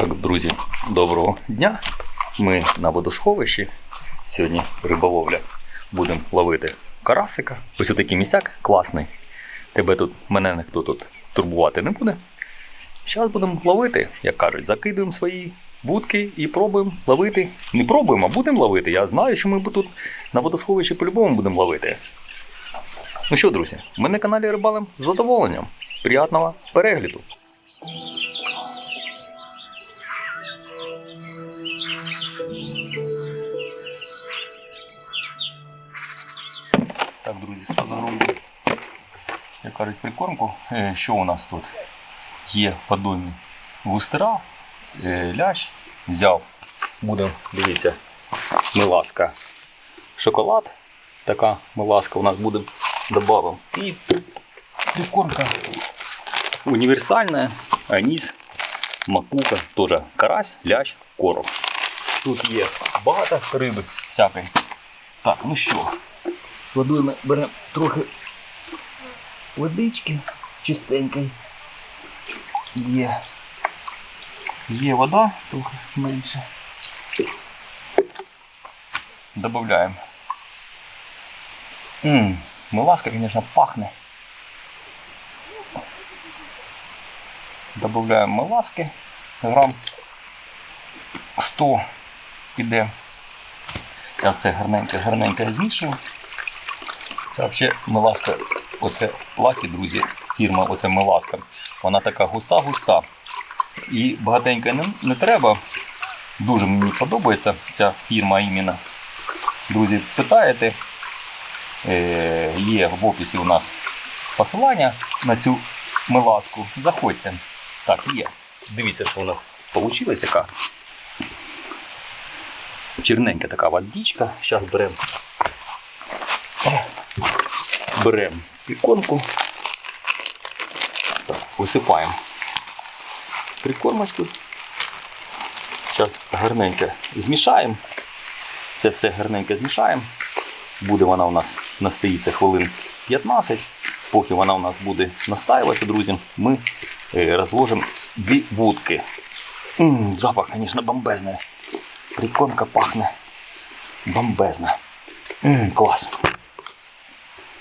Так, друзі, доброго дня. Ми на водосховищі. Сьогодні риболовля. Будемо ловити карасика. Ось такий місяк класний. Тебе тут, мене ніхто тут турбувати не буде. Зараз будемо ловити, як кажуть, закидуємо свої вудки і пробуємо ловити. Не пробуємо, а будемо ловити. Я знаю, що ми тут на водосховищі по-любому будемо ловити. Ну що, друзі, ми на каналі Рибалим з задоволенням. Приятного перегляду! Сразу роблю, як кажуть, прикормку. Е, Що у нас тут? Є в подоймі густера, е, лящ взяв. Буде, дивіться, миласка. Шоколад. Така миласка у нас буде добавим. І прикормка універсальна, аніс, макука, теж карась, лящ, короб. Тут є багато риби всякої. Так, ну що, водою ми беремо трохи водички чистенької. Є. Є вода, трохи менше. Ммм, миласка, конечно, пахне. Добавляємо миласки. Грам 100 піде. Зараз це гарненько, гарненько змішуємо. Це взагалі миласка, оце лакі, друзі, фірма, оце миласка. Вона така густа-густа. І багатенько не, не треба. Дуже мені подобається ця фірма іменно. Друзі, питаєте, е, є в описі у нас посилання на цю миласку. Заходьте. Так, є. Дивіться, що у нас вийшло, яка. Черненька така водичка. Зараз беремо. Беремо. Так, висипаємо прикормочку. Зараз гарненько змішаємо. Це все гарненько змішаємо. Буде вона у нас настоїться хвилин 15. Поки вона у нас буде настаюватися, друзі, ми е, розложимо дві вудки. Запах, звісно, бомбезний. Прикормка пахне бомбезно. Клас.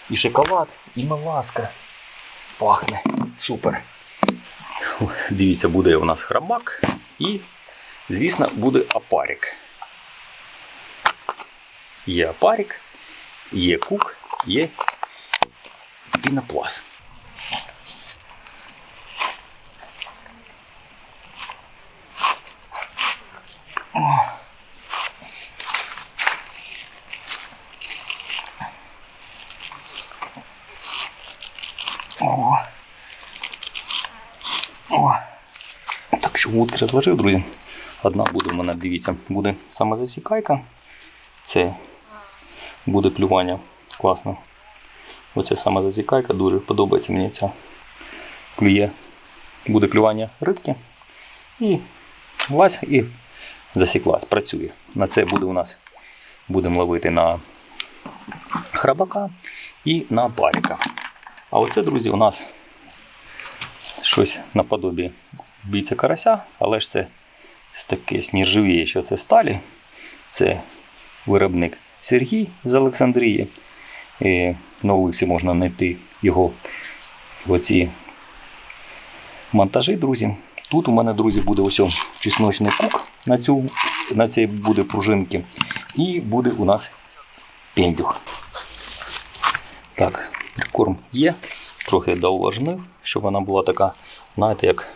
І шоколад, і маласка. Пахне. Супер. Дивіться, буде у нас храмак і, звісно, буде апарік. Є апарік, є кук, є піноплас. О. О. Так що вудки розложив, друзі. Одна буде в мене, дивіться, буде самозасікайка. Це буде клювання. Класно. Оця самозасікайка, дуже подобається мені ця клює. Буде клювання рибки. І лазь і засіклась, працює. На це буде у нас будемо ловити на храбака і на паріка. А оце, друзі, у нас щось наподобі бійця карася, але ж це таке сніжовіє, що це сталі. Це виробник Сергій з Олександрії. І на вулиці можна знайти його оці монтажі, друзі. Тут у мене, друзі, буде ось чесночний кук на, цю, на цій буде пружинки. І буде у нас пендюх. Так, корм є. Трохи доуважнив, щоб вона була така, знаєте, як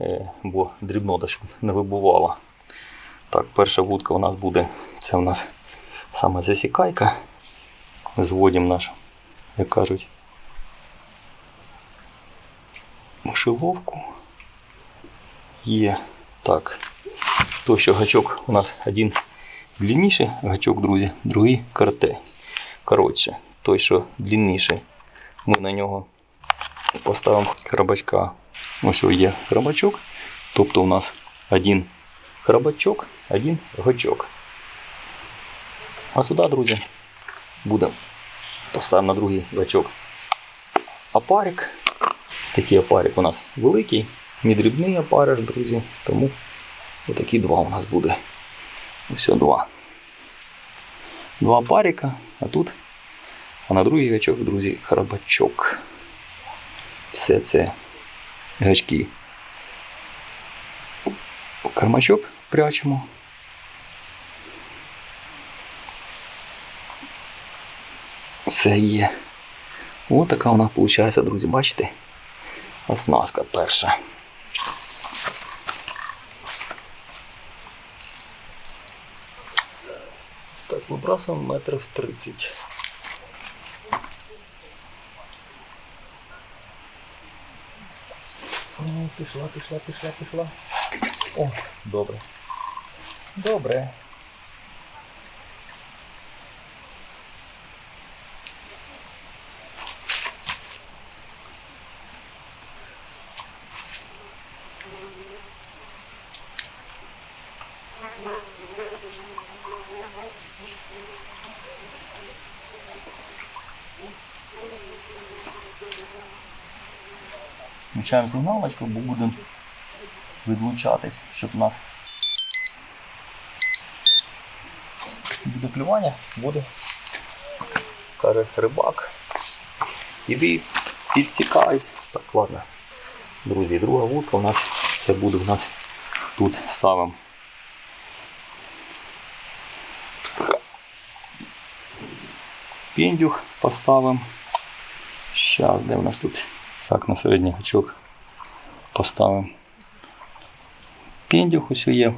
е, бо дрібнота, щоб не вибувала. Так, перша вудка у нас буде, це у нас саме засікайка. Зводимо наш, як кажуть, мишеловку. Є. Так. То, що гачок у нас один длинніший гачок, друзі, другий карте. Коротше, той, що длинніший, ми на нього поставимо храбачка. Ось є храбачок. Тобто у нас один храбачок, один гачок. А сюди, друзі, буде поставимо на другий гачок опарик. Такий опарик у нас великий, не дрібний опариш, друзі. Тому Отакі два у нас буде. Ось два. Два паріка, а тут, а на другий гачок, друзі, храбачок. Все це гачки. Кармачок прячемо. Все є. Ось така у нас виходить, друзі, бачите? Оснастка перша. Так, вибрасуємо метрів 30. О, пішла, пішла, пішла, пішла. О, добре. Добре. Включаємо сигналочку, бо будемо відлучатись, щоб у нас буде клювання, буде, каже рибак. Іди, підсікай. Так, ладно. Друзі, друга вудка у нас це буде у нас тут ставимо. Піндюх поставимо. Щас, де у нас тут? Так, на середній гачок поставимо. Піндюх ось є.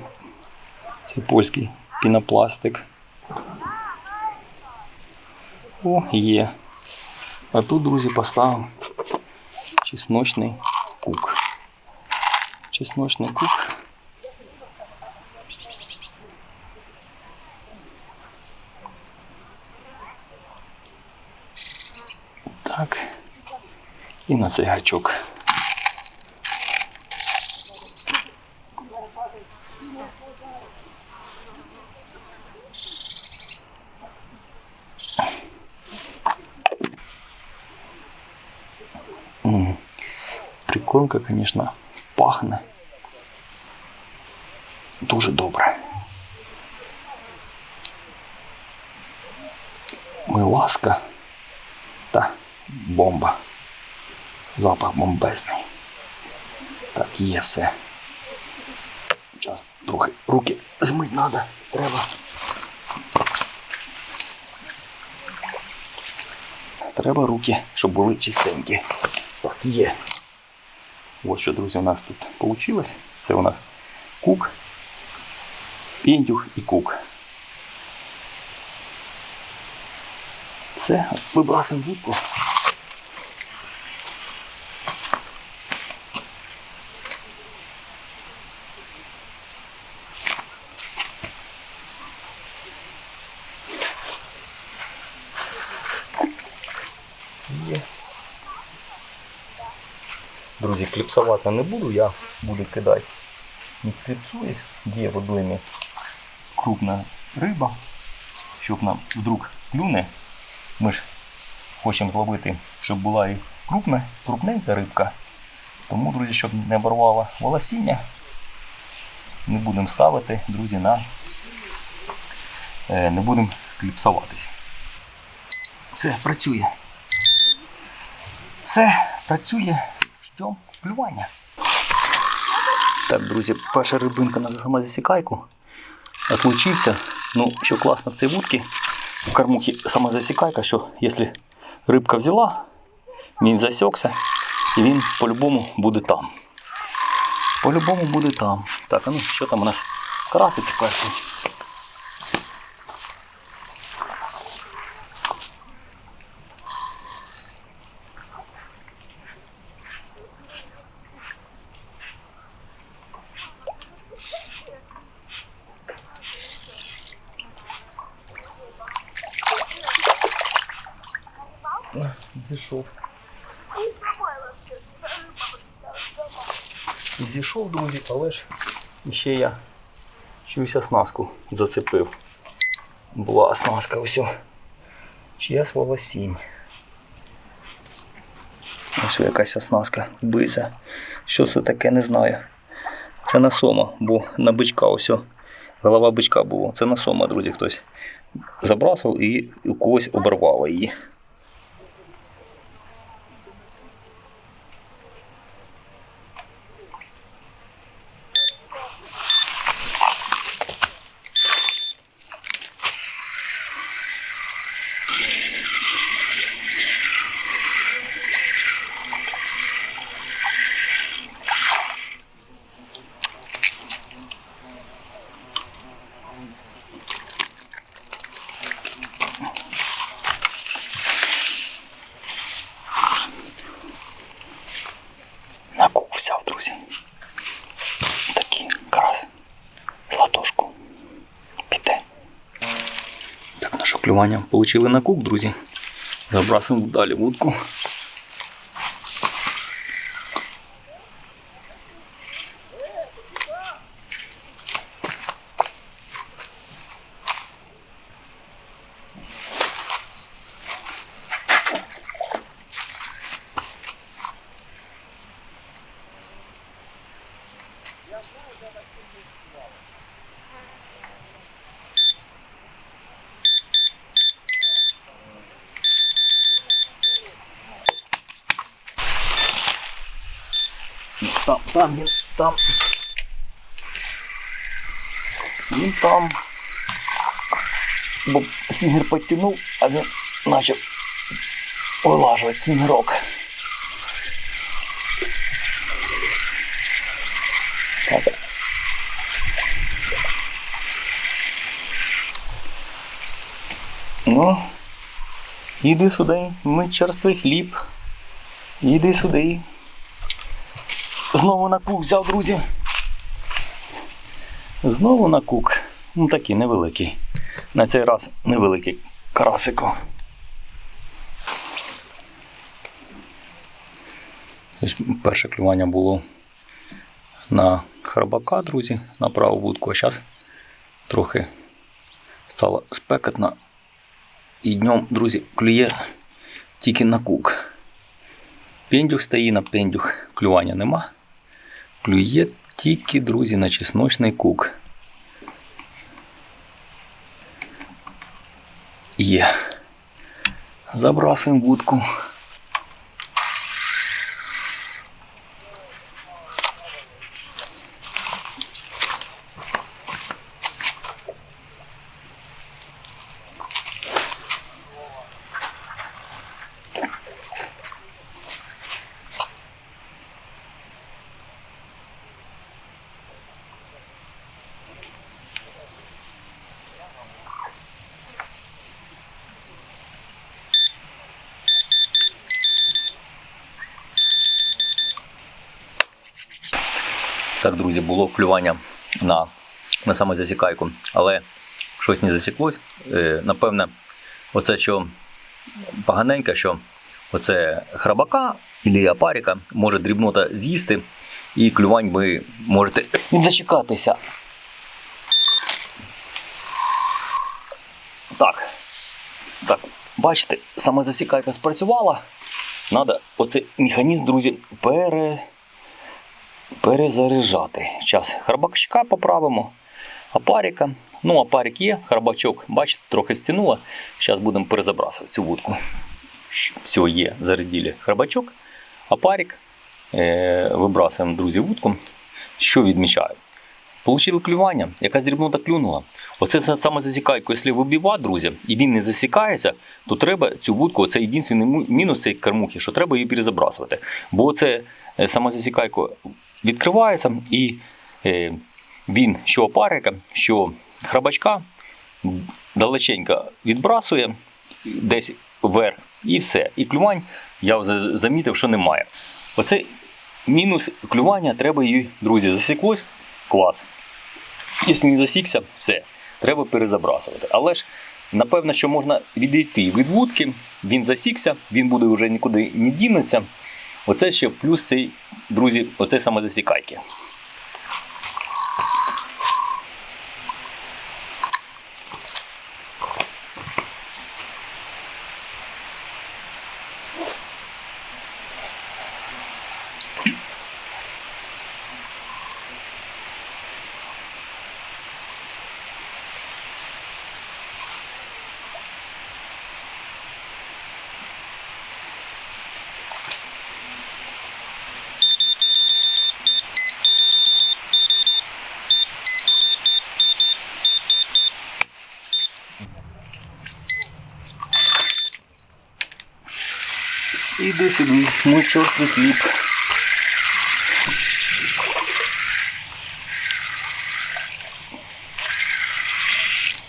Це польський пінопластик. О, є. А тут, друзі, поставимо чесночний кук. Чесночний кук. Так. І на цей гачок. Прикормка, конечно, пахне. Дуже добре. Миласка та бомба. Запах бомбезний. Так, є все. Зараз трохи руки змить треба. Треба. Треба руки, щоб були чистенькі. Так, є. Ось що, друзі, у нас тут вийшло. Це у нас кук, піндюх і кук. Все, вибрасимо вудку. Є. Друзі, кліпсувати не буду, я буду кидати. Не кліпсуюсь, є в водоймі крупна риба, щоб нам вдруг клюне. Ми ж хочемо зловити, щоб була і крупна, крупненька рибка. Тому, друзі, щоб не оборвало волосіння, не будемо ставити, друзі, на е, не будемо кліпсуватись. Все, працює. Все, працює. Ждемо клювання. Так, друзі, перша рибинка на самозасікайку. Отлучився. Ну, що класно в цій вудці, в кормухі самозасікайка, що якщо рибка взяла, він засікся і він по-любому буде там. По-любому буде там. Так, а ну що там у нас? Карасик перший. Але ж ще я чуюсь оснастку зацепив. Була оснастка ось. Чиясь волосінь. Ось якась оснастка биться. Що це таке, не знаю. Це на сома, бо на бичка ось. Голова бичка була. Це на сома, друзі, хтось забрасував і у когось оборвало її. На кук взяв, друзі. Такий карась. З ладошку. Піде. Так, наше клювання получили на кук, друзі. Забрасимо далі вудку. Там, він, там. Він там. Бо снігер підтягнув, а він почав вилажувати снігерок. Так. Ну, іди сюди, ми черствий хліб. Іди сюди. Знову на кук взяв, друзі. Знову на кук. Ну такий невеликий. На цей раз невеликий карасико. Перше клювання було на храбака, друзі, на праву вудку, а зараз трохи стало спекотно. І днем, друзі, клює тільки на кук. Пендюх стоїть на пендюх, клювання нема. Клює тільки, друзі, на чесночний кук. Є. Забрасуємо вудку. Так, друзі, було клювання на, на саме засікайку, але щось не засіклось. Е, напевне, оце що поганенько, що оце храбака або апаріка може дрібнота з'їсти, і клювань ви можете не дочекатися. Так. Так, бачите, саме засікайка спрацювала. Надо оцей механізм, друзі, пере перезаряджати. Зараз храбачка поправимо, апаріка. Ну, апарік є, храбачок, бачите, трохи стянуло. Зараз будемо перезабрасувати цю вудку. Все, є, зарядили храбачок, апарік. Е, вибрасуємо, друзі, вудку. Що відмічаю? Получили клювання, якась дрібнота клюнула. Оце саме засікайку, якщо вибивати, друзі, і він не засікається, то треба цю вудку, це єдиний мінус цієї кормухи, що треба її перезабрасувати. Бо це е, саме засікайку відкривається і е, він що опарика, що храбачка далеченько відбрасує десь вверх і все. І клювань я вже замітив, що немає. Оце мінус клювання, треба її, друзі, засіклось, клас. Якщо не засікся, все, треба перезабрасувати. Але ж, напевно, що можна відійти від вудки, він засікся, він буде вже нікуди не дінеться. Оце ще плюс цей, друзі, оце саме засікайки. Іди сюди, мой чорствий хліб.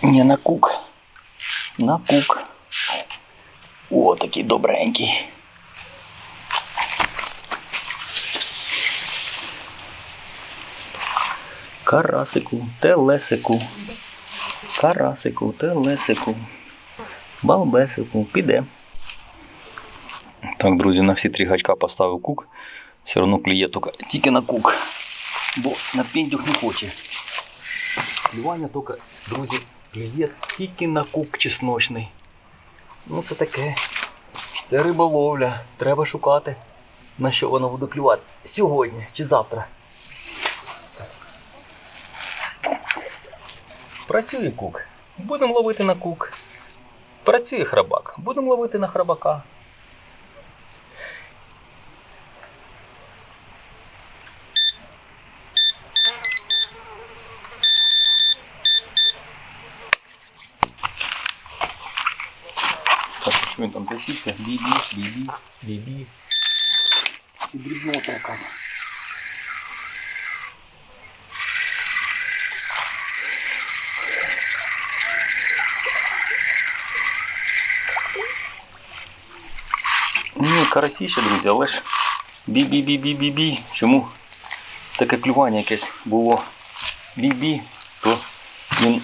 Не на кук. На кук. О, такий добренький. Карасику, телесику. Карасику, телесику. Балбесику, піде. Так, друзі, на всі три гачка поставив кук. Все одно тільки, тільки на кук. Бо на піндюх не хоче. Клювання тільки, друзі, клює тільки на кук чесночний. Ну це таке. Це риболовля. Треба шукати, на що воно буде клювати. Сьогодні чи завтра. Працює кук. Будемо ловити на кук. Працює храбак. Будемо ловити на храбака. Так, що він там засівся? Бібі, бібі. І дрібнота якась. Ні, карасі ще, друзі, але ж бі-бі-бі-бі-бі-бі. Чому таке клювання якесь було бі-бі, то він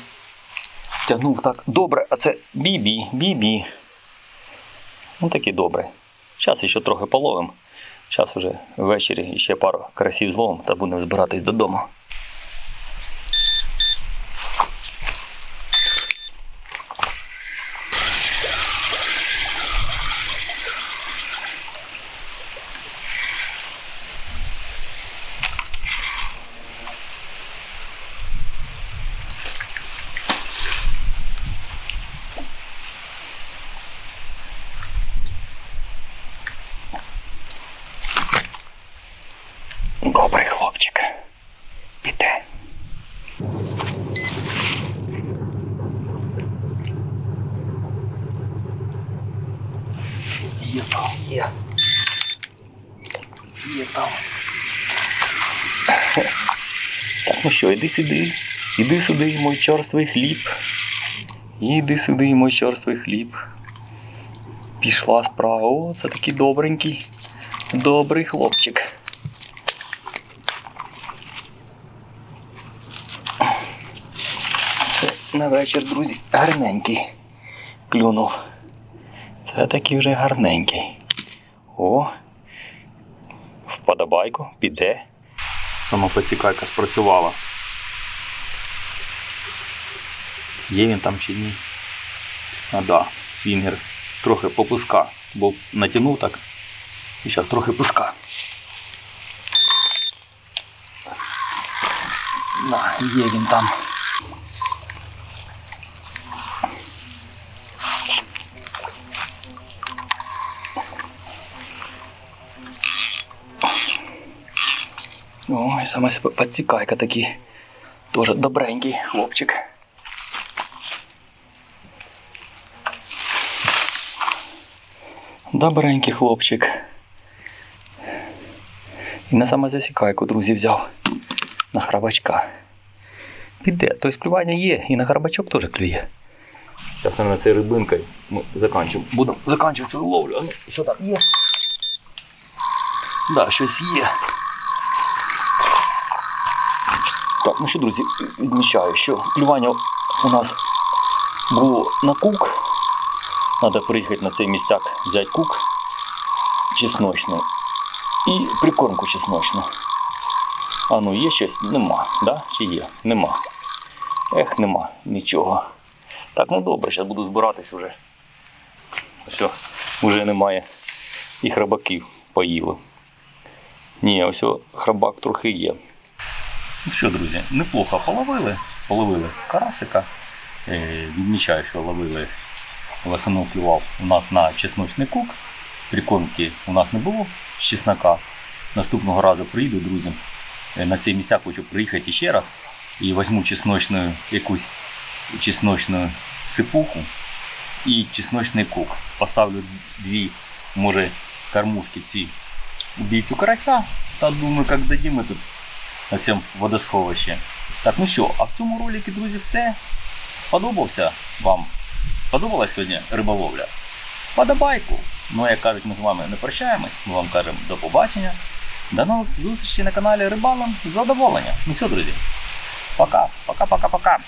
тягнув так добре, а це бі-бі, бі-бі. Ну такий добре. Зараз ще трохи половим. Зараз вже ввечері ще пару красів зловим та будемо збиратись додому. Добрий хлопчик. Піде. Є там, є. Є там. Так, ну що, іди сюди. Іди сюди, мой чорствий хліб. Іди сюди, мой чорствий хліб. Пішла справа. О, це такий добренький. Добрий хлопчик. Це на вечір, друзі, гарненький клюнув. Це такий вже гарненький. О. Вподобайку, піде. Сама поцікайка спрацювала. Є він там чи ні? А да, свінгер трохи попуска, бо натягнув так. І зараз трохи пуска. На, є він там. Ой, саме себе подсікайка такий. Тоже добренький хлопчик. Добренький хлопчик. І на саме засікайку, друзі, взяв на храбачка. Піде, тобто клювання є, і на храбачок теж клює. Зараз, мабуть, цією рибинкою ми закінчимо. Будемо закінчувати свою ловлю. А ну, що там є? Да, щось є. Так, ну що, друзі, відмічаю, що клювання у нас було на кук. Треба приїхати на цей місцяк, взяти кук чесночний і прикормку чесночну. А ну є щось? Нема, да? Чи є? Нема. Ех, нема нічого. Так, ну добре, зараз буду збиратись вже. Все, вже немає. І храбаків поїли. Ні, ось храбак трохи є. Ну що, друзі, неплохо половили. Половили карасика. Е, відмічаю, що ловили в основному у нас на чесночний кук. Прикормки у нас не було з чеснока. Наступного разу приїду, друзі. Е, На цей місця хочу приїхати ще раз і візьму чесночну якусь чесночну сипуху і чесночний кук. Поставлю дві, може, кормушки ці убійцю карася. Та думаю, як дадімо тут на цьому водосховищі. Так, ну що, а в цьому роликі, друзі, все. Подобався вам? Подобалась сьогодні риболовля? Подобайку. Ну, як кажуть, ми з вами не прощаємось. Ми вам кажемо до побачення. До нових зустрічей на каналі Рибалом задоволення. Ну все, друзі. Пока, пока, пока, пока.